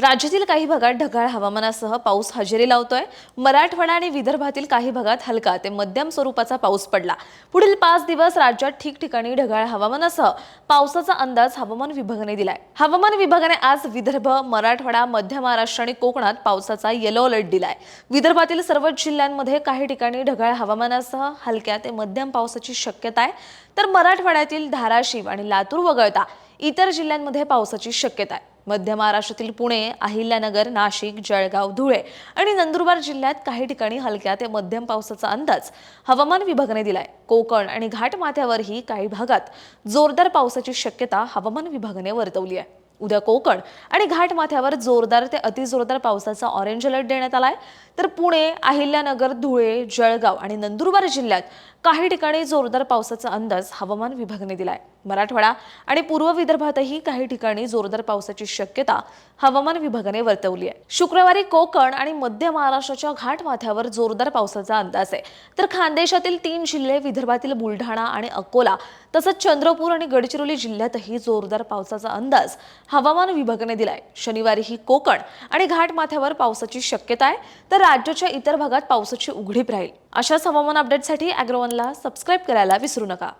राज्यातील काही भागात ढगाळ हवामानासह पाऊस हजेरी लावतोय. मराठवाडा आणि विदर्भातील काही भागात हलका ते मध्यम स्वरूपाचा पाऊस पडला. पुढील पाच दिवस राज्यात ठिकठिकाणी ढगाळ हवामानासह पावसाचा अंदाज हवामान विभागाने दिलाय. हवामान विभागाने आज विदर्भ मराठवाडा मध्य महाराष्ट्र आणि कोकणात पावसाचा येलो अलर्ट दिलाय. विदर्भातील सर्वच जिल्ह्यांमध्ये काही ठिकाणी ढगाळ हवामानासह हलक्या ते मध्यम पावसाची शक्यता आहे. तर मराठवाड्यातील धाराशिव आणि लातूर वगळता इतर जिल्ह्यांमध्ये पावसाची शक्यता आहे. मध्य महाराष्ट्रातील पुणे अहिल्यानगर नाशिक जळगाव धुळे आणि नंदुरबार जिल्ह्यात काही ठिकाणी हलक्या ते मध्यम पावसाचा अंदाज हवामान विभागाने दिलाय. कोकण आणि घाटमाथ्यावरही काही भागात जोरदार पावसाची शक्यता हवामान विभागाने वर्तवली आहे. उद्या कोकण आणि घाटमाथ्यावर जोरदार ते अतिजोरदार पावसाचा ऑरेंज अलर्ट देण्यात आलाय. तर पुणे अहिल्यानगर धुळे जळगाव आणि नंदुरबार जिल्ह्यात काही ठिकाणी जोरदार पावसाचा अंदाज हवामान विभागाने दिलाय. मराठवाडा आणि पूर्व विदर्भातही काही ठिकाणी जोरदार पावसाची शक्यता हवामान विभागाने वर्तवली आहे. शुक्रवारी कोकण आणि मध्य महाराष्ट्राच्या घाटमाथ्यावर जोरदार पावसाचा अंदाज आहे. तर खानदेशातील तीन जिल्हे विदर्भातील बुलढाणा आणि अकोला तसंच चंद्रपूर आणि गडचिरोली जिल्ह्यातही जोरदार पावसाचा अंदाज हवामान विभागाने दिलाय. शनिवारी ही कोकण आणि घाटमाथ्यावर पावसाची शक्यता आहे. तर राज्याच्या इतर भागात पावसाची उघडीप राहील. अशाच हवामान अपडेटसाठी अॅग्रोवनला सबस्क्राईब करायला विसरू नका.